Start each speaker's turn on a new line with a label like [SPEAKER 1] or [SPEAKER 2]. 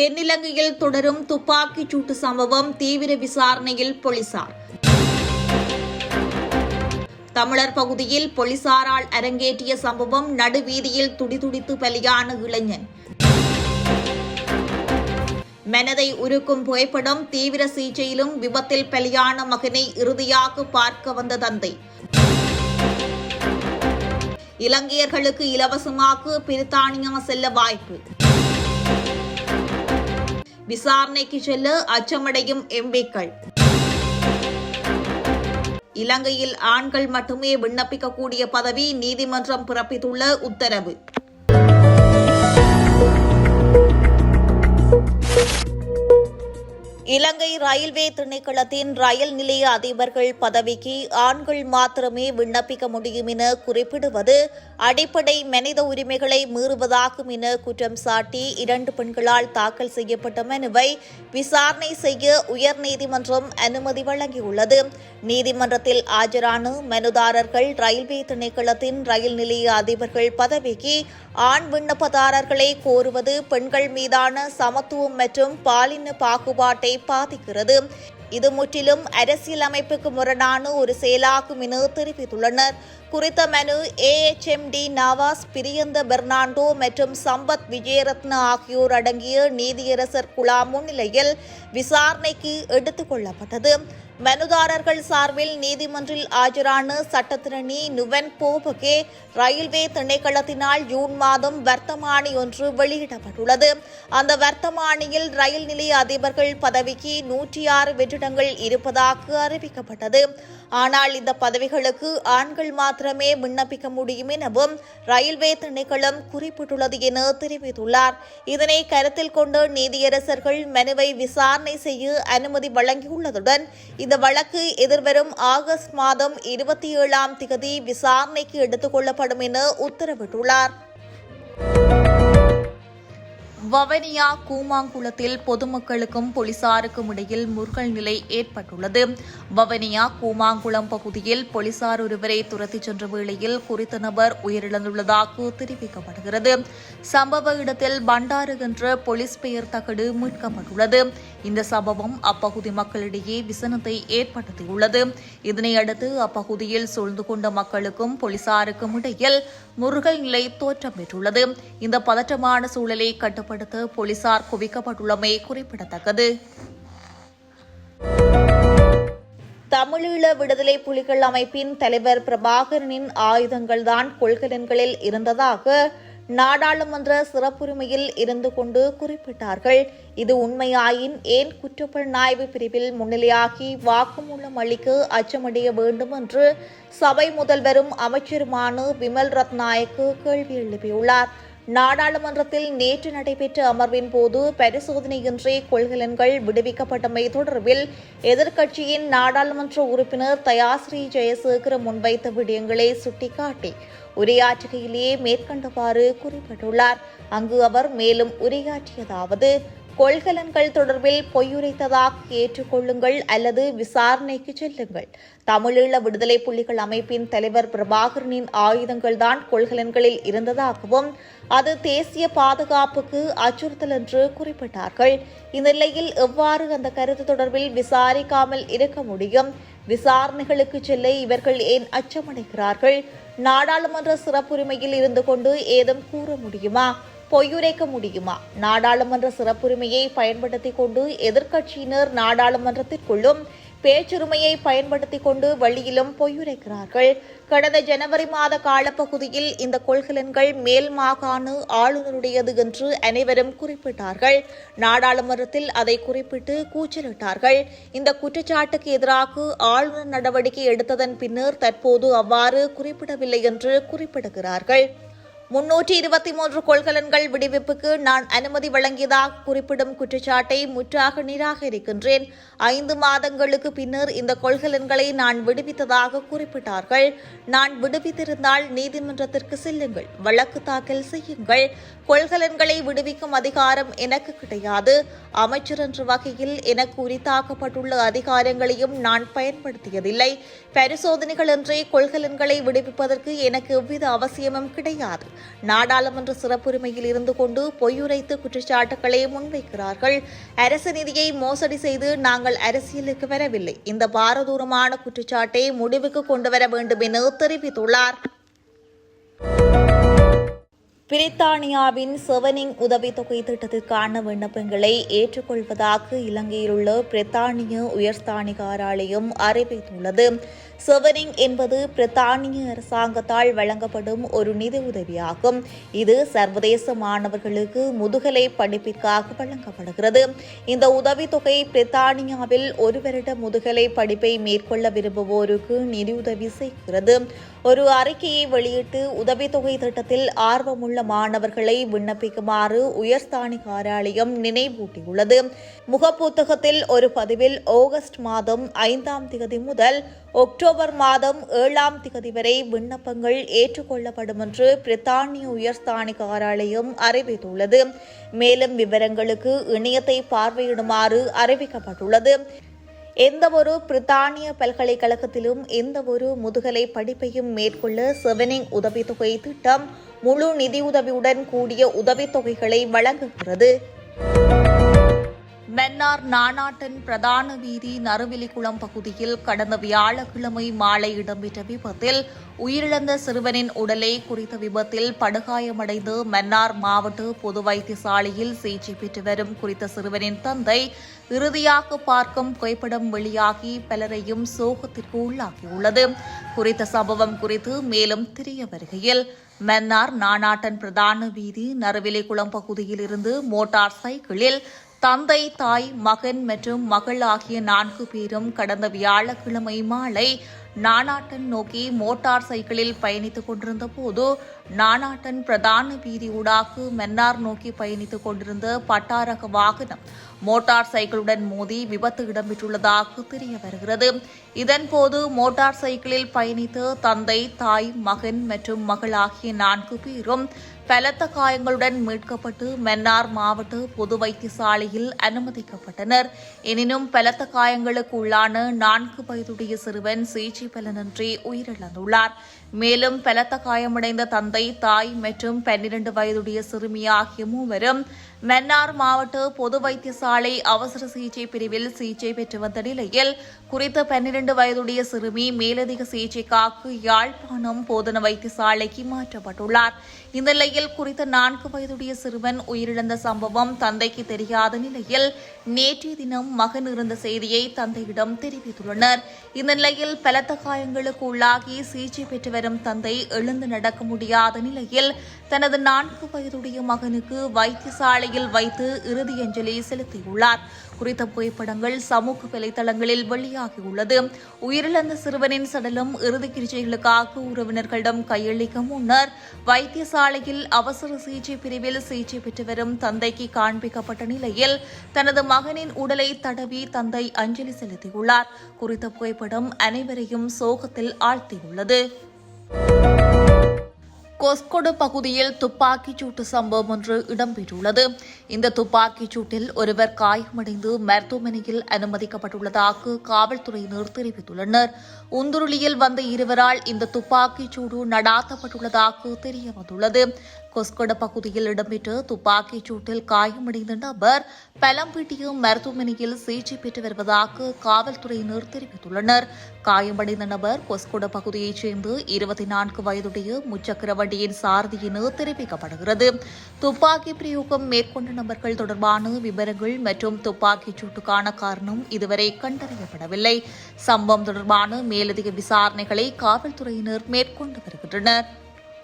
[SPEAKER 1] தென்னிலங்கையில் தொடரும் துப்பாக்கிச் சூட்டு சம்பவம் தீவிர விசாரணையில் போலீசார். தமிழர் பகுதியில் போலீசாரால் அரங்கேற்றிய சம்பவம் நடுவீதியில் துடிதுடித்து பலியான இளைஞன். மனதை உருக்கும் புகைப்படம் தீவிர சிகிச்சையிலும் விபத்தில் பலியான மகனை இறுதியாக பார்க்க வந்த தந்தை. இலங்கையர்களுக்கு இலவசமாக பிரித்தானியா செல்ல வாய்ப்பு. விசாரணைக்கு செல்ல அச்சமடையும் எம்பிக்கள். இலங்கையில் ஆண்கள் மட்டுமே விண்ணப்பிக்கக்கூடிய பதவி நீதிமன்றம் பிறப்பித்துள்ள உத்தரவு. இலங்கை ரயில்வே திணைக்களத்தின் ரயில் நிலைய அதிபர்கள் பதவிக்கு ஆண்கள் மாத்திரமே விண்ணப்பிக்க முடியும் என குறிப்பிடுவது அடிப்படை மனித உரிமைகளை மீறுவதாகும் என குற்றம் சாட்டி இரண்டு பெண்களால் தாக்கல் செய்யப்பட்ட மனுவை விசாரணை செய்ய உயர்நீதிமன்றம் அனுமதி வழங்கியுள்ளது. நீதிமன்றத்தில் ஆஜரான மனுதாரர்கள் ரயில்வே திணைக்களத்தின் ரயில் நிலைய அதிபர்கள் பதவிக்கு ஆண் விண்ணப்பதாரர்களை கோருவது பெண்கள் மீதான சமத்துவம் மற்றும் பாலின பாகுபாட்டை பாதிக்கிறது. இது முற்றிலும் அரசியலமைப்புக்கு முரணான ஒரு செயலாகும் என தெரிவித்துள்ளனர். குறித்த மனு ஏஎச்எம்டி நவாஸ் பிரியந்த பெர்னாண்டோ மற்றும் சம்பத் விஜயரத்ன ஆகியோர் அடங்கிய நீதியரசர் குழா முன்னிலையில் விசாரணைக்கு எடுத்துக் கொள்ளப்பட்டது. மனுதாரர்கள் சார்பில் நீதிமன்றில் ஆஜரான சட்டத்திரணி நுவன் போபகே ரயில்வே திணைக்களத்தினால் ஜூன் மாதம் வர்த்தமானி ஒன்று வெளியிடப்பட்டுள்ளது. அந்த வர்த்தமானியில் ரயில் நிலைய அதிபர்கள் பதவிக்கு நூற்றி ஆறு வெற்றிடங்கள் இருப்பதாக அறிவிக்கப்பட்டது. ஆனால் இந்த பதவிகளுக்கு ஆண்கள் மாத்திரம் மாத்திரமே விண்ணப்பிக்க முடியும் எனவும் ரயில்வே திணைக்களம் குறிப்பிட்டுள்ளது என தெரிவித்துள்ளார். இதனை கருத்தில் கொண்டு நீதியரசர்கள் மனுவை விசாரணை செய்ய அனுமதி வழங்கியுள்ளதுடன் இந்த வழக்கு எதிர்வரும் ஆகஸ்ட் மாதம் இருபத்தி ஏழாம் திகதி விசாரணைக்கு எடுத்துக் கொள்ளப்படும் என உத்தரவிட்டுள்ளார். வவனியா கூமாங்குளத்தில் பொதுமக்களுக்கும் போலீசாருக்கும் இடையில் முறுகல் நிலை ஏற்பட்டுள்ளது. வவனியா கூமாங்குளம் பகுதியில் போலீசார் ஒருவரை துரத்திச் சென்ற வேளையில் குறித்த நபர் உயிரிழந்துள்ளதாக தெரிவிக்கப்படுகிறது. சம்பவ இடத்தில் பண்டாறு என்ற போலீஸ் பெயர் தகடு மீட்கப்பட்டுள்ளது. இந்த சம்பவம் அப்பகுதி மக்களிடையே விசனத்தை ஏற்படுத்தியுள்ளது. இதனையடுத்து அப்பகுதியில் சூழ்ந்து கொண்ட மக்களுக்கும் போலீசாருக்கும் இடையில் முருகல் நிலை தோற்றம் பெற்றுள்ளது. இந்த பதற்றமான சூழலை கட்டுப்படுத்த போலீசார் குவிக்கப்பட்டுள்ளமை குறிப்பிடத்தக்கது. தமிழீழ விடுதலை புலிகள் அமைப்பின் தலைவர் பிரபாகரனின் ஆயுதங்கள்தான் கொள்கலன்களில் இருந்ததாக நாடாளுமன்ற சிறப்புரிமையில் இருந்து கொண்டு குறிப்பிட்டார்கள். இது உண்மையாயின் ஏன் குற்றப்புலனாய்வு பிரிவில் முன்னிலையாகி வாக்குமூலம் அளிக்க அச்சமடைய வேண்டும் என்று சபை முதல்வரும் அமைச்சருமான விமல் ரத்நாயக்கு கேள்வி எழுப்பியுள்ளார். நாடாளுமன்றத்தில் நேற்று நடைபெற்ற அமர்வின் போது பரிசோதனையின்றி கொள்கலன்கள் விடுவிக்கப்பட்டமை தொடர்பில் எதிர்க்கட்சியின் நாடாளுமன்ற உறுப்பினர் தயாஸ்ரீ ஜெயசேகர முன்வைத்த விடயங்களை சுட்டிக்காட்டி உரையாற்றுகையிலேயே மேற்கண்டவாறு குறிப்பிட்டுள்ளார். அங்கு அவர் மேலும் உரையாற்றியதாவது கொள்கலன்கள் தொடர்பில் பொய்யுரைத்ததாக ஏற்றுக்கொள்ளுங்கள் அல்லது விசாரணைக்கு செல்லுங்கள். தமிழீழ விடுதலை புலிகள் அமைப்பின் தலைவர் பிரபாகரனின் ஆயுதங்கள்தான் கொள்கலன்களில் இருந்ததாகவும் அது தேசிய பாதுகாப்புக்கு அச்சுறுத்தல் என்று குறிப்பிட்டார்கள். இந்நிலையில் எவ்வாறு அந்த கருத்து தொடர்பில் விசாரிக்காமல் இருக்க முடியும்? விசாரணைகளுக்கு செல்ல இவர்கள் ஏன் அச்சமடைகிறார்கள்? நாடாளுமன்ற சிறப்புரிமையில் இருந்து கொண்டு ஏதும் கூற முடியுமா? பொய்யுரைக்க முடியுமா? நாடாளுமன்ற சிறப்புரிமையை பயன்படுத்திக் கொண்டு எதிர்க்கட்சியினர் நாடாளுமன்றத்திற்குள்ளும் பேச்சுரிமையை பயன்படுத்திக் கொண்டு வழியிலும் பொய்யுரைக்கிறார்கள். கடந்த ஜனவரி மாத காலப்பகுதியில் இந்த கொள்கலன்கள் மேல் மாகாண ஆளுநருடையது என்று அனைவரும் குறிப்பிட்டார்கள். நாடாளுமன்றத்தில் அதை குறிப்பிட்டு கூச்சலிட்டார்கள். இந்த குற்றச்சாட்டுக்கு எதிராக ஆளுநர் நடவடிக்கை எடுத்ததன் பின்னர் தற்போது அவ்வாறு குறிப்பிடவில்லை என்று குறிப்பிடுகிறார்கள். முன்னூற்றி இருபத்தி மூன்று கொள்கலன்கள் விடுவிப்புக்கு நான் அனுமதி வழங்கியதாக குறிப்பிடும் குற்றச்சாட்டை முற்றாக நிராகரிக்கின்றேன். ஐந்து மாதங்களுக்கு பின்னர் இந்த கொள்கலன்களை நான் விடுவித்ததாக குறிப்பிட்டார்கள். நான் விடுவித்திருந்தால் நீதிமன்றத்திற்கு செல்லுங்கள். வழக்கு தாக்கல் செய்யுங்கள். கொள்கலன்களை விடுவிக்கும் அதிகாரம் எனக்கு கிடையாது. அமைச்சர் என்ற வகையில் எனக்கு உரித்தாக்கப்பட்டுள்ள அதிகாரங்களையும் நான் பயன்படுத்தியதில்லை. பரிசோதனைகளின்றி கொள்கலன்களை விடுவிப்பதற்கு எனக்கு எவ்வித அவசியமும் கிடையாது. நாடாளுமன்ற சிறப்புரிமையில் இருந்து கொண்டு பொய்யுரைத்து குற்றச்சாட்டுகளை முன்வைக்கிறார்கள். அரசு நிதியை மோசடி செய்து நாங்கள் அரசியலுக்கு வரவில்லை. இந்த பாரதூரமான குற்றச்சாட்டை முடிவுக்கு கொண்டு வர வேண்டும் என தெரிவித்துள்ளார். பிரித்தானியாவின் செவனிங் உதவித்தொகை திட்டத்திற்கான விண்ணப்பங்களை ஏற்றுக்கொள்வதாக இலங்கையில் உள்ள பிரித்தானிய உயர்ஸ்தானிகாராலயம் அறிவித்துள்ளது. செவனிங் என்பது பிரித்தானிய அரசாங்கத்தால் வழங்கப்படும் ஒரு நிதி உதவியாகும். இது சர்வதேச மாணவர்களுக்கு முதுகலை படிப்பிற்காக வழங்கப்படுகிறது. இந்த உதவித்தொகை பிரித்தானியாவில் ஒரு வருட முதுகலை படிப்பை மேற்கொள்ள விரும்புவோருக்கு நிதியுதவி செய்கிறது. ஒரு அறிக்கையை வெளியிட்டு உதவித்தொகை திட்டத்தில் ஆர்வமுள்ள மாணவர்களை விண்ணப்பிக்குமாறு உயர்ஸ்தானி காரியாலயம் நினைவூட்டியுள்ளது. முகப்புத்தகத்தில் ஒரு பதிவில் ஆகஸ்ட் மாதம் ஐந்தாம் திகதி முதல் அக்டோபர் மாதம் ஏழாம் திகதி வரை விண்ணப்பங்கள் ஏற்றுக்கொள்ளப்படும் என்று பிரித்தானிய உயர்ஸ்தானி காராலயம் அறிவித்துள்ளது. மேலும் விவரங்களுக்கு இணையத்தை பார்வையிடுமாறு அறிவிக்கப்பட்டுள்ளது. எந்தவொரு பிரித்தானிய பல்கலைக்கழகத்திலும் எந்தவொரு முதுகலை படிப்பையும் மேற்கொள்ள செவனிங் உதவித்தொகை திட்டம் முழு நிதியுதவியுடன் கூடிய உதவித்தொகைகளை வழங்குகிறது. மன்னார் நானாட்டன் பிரதான வீதி நறுவிலிக்குளம் பகுதியில் கடந்த வியாழக்கிழமை மாலை இடம்பெற்ற விபத்தில் உயிரிழந்த சிறுவனின் உடலை குறித்த விபத்தில் படுகாயமடைந்து மன்னார் மாவட்ட பொது வைத்தியசாலையில் சிகிச்சை பெற்று வரும் குறித்த சிறுவனின் தந்தை இறுதியாக பார்க்கும் புகைப்படம் வெளியாகி பலரையும் சோகத்திற்கு உள்ளாகியுள்ளது குறித்த சம்பவம் குறித்து மேலும் தெரிய வருகையில் மன்னார் நானாட்டன் பிரதான வீதி நறுவிலைக்குளம் பகுதியில் இருந்து மோட்டார் சைக்கிளில் தந்தை தாய் மகன் மற்றும் மகள் ஆகிய நான்கு பேரும் கடந்த வியாழக்கிழமை மாலை நானாட்டன் நோக்கி மோட்டார் சைக்கிளில் பயணித்துக் கொண்டிருந்த போது நானாட்டன் பிரதான வீதி ஊடாக மன்னார் நோக்கி பயணித்துக் கொண்டிருந்த பட்டாரக வாகனம் மோட்டார் சைக்கிளுடன் மோதி விபத்து இடம்பெற்றுள்ளதாக தெரிய வருகிறது. இதன்போது மோட்டார் சைக்கிளில் பயணித்த தந்தை தாய் மகன் மற்றும் மகள் ஆகிய நான்கு பேரும் பலத்த காயங்களுடன் மீட்கப்பட்டு மன்னார் மாவட்ட பொது வைத்தியசாலையில் அனுமதிக்கப்பட்டனர். எனினும் பலத்த காயங்களுக்கு உள்ளான நான்கு வயதுடைய சிறுவன் சிகிச்சை பலனின்றி உயிரிழந்துள்ளார். மேலும் பலத்த காயமடைந்த தந்தை தாய் மற்றும் பன்னிரண்டு வயதுடைய சிறுமி ஆகிய மூவரும் மன்னார் மாவட்ட பொது வைத்தியசாலை அவசர சிகிச்சை பிரிவில் சிகிச்சை பெற்று வந்த நிலையில் குறித்த பன்னிரண்டு வயதுடைய சிறுமி மேலதிக சிகிச்சைக்காக யாழ்ப்பாணம் போதன வைத்தியசாலைக்கு மாற்றப்பட்டுள்ளார். இந்த நிலையில் குறித்த நான்கு வயதுடைய சிறுவன் உயிரிழந்த சம்பவம் தந்தைக்கு தெரியாத நிலையில் நேற்றைய தினம் மகன் இருந்த செய்தியை தந்தையிடம் தெரிவித்துள்ளனர். இந்த நிலையில் பலத்த காயங்களுக்கு உள்ளாகி சிகிச்சை பெற்று வரும் தந்தை எழுந்து நடக்க முடியாத நிலையில் தனது நான்கு வயதுடைய மகனுக்கு வைத்தியசாலையில் வைத்து இறுதி அஞ்சலி செலுத்தியுள்ளார். குறித்த புகைப்படங்கள் சமூக வலைதளங்களில் வெளியாகியுள்ளது. உயிரிழந்த சிறுவனின் சடலம் இறுதி சிகிச்சைகளுக்காக உறவினர்களிடம் கையளிக்க முன்னர் காலையில் அவசர சிகிச்சை பிரிவில் சிகிச்சை பெற்று வரும் தந்தைக்கு காண்பிக்கப்பட்ட நிலையில் தனது மகனின் உடலை தடவி தந்தை அஞ்சலி செலுத்தியுள்ளார். குறித்த புகைப்படம் அனைவரையும் சோகத்தில் ஆழ்த்தியுள்ளது. கொஸ்கொடு பகுதியில் துப்பாக்கிச் சூட்டு சம்பவம் ஒன்று இடம்பெற்றுள்ளது. இந்த துப்பாக்கிச் சூட்டில் ஒருவர் காயமடைந்து மருத்துவமனையில் அனுமதிக்கப்பட்டுள்ளதாக காவல்துறையினர் தெரிவித்துள்ளனர். உந்துருளியில் வந்த இருவரால் இந்த துப்பாக்கிச் சூடு நடாத்தப்பட்டுள்ளதாக தெரியவந்துள்ளது. கொஸ்கொட பகுதியில் இடம்பெற்ற துப்பாக்கிச் சூட்டில் காயமடைந்த நபர் பலம்பீட்டிய மருத்துவமனையில் சிகிச்சை பெற்று வருவதாக காவல்துறையினர் தெரிவித்துள்ளனர். காயமடைந்த நபர் கொஸ்கொட பகுதியைச் சேர்ந்து இருபத்தி நான்கு வயதுடைய முச்சக்கர வண்டியின் சாரதி என தெரிவிக்கப்படுகிறது. துப்பாக்கி பிரயோகம் மேற்கொண்ட நபர்கள் தொடர்பான விவரங்கள் மற்றும் துப்பாக்கிச் சூட்டுக்கான காரணம் இதுவரை கண்டறியப்படவில்லை. சம்பவம் தொடர்பான மேலதிக விசாரணைகளை காவல்துறையினர் மேற்கொண்டு வருகின்றனர்.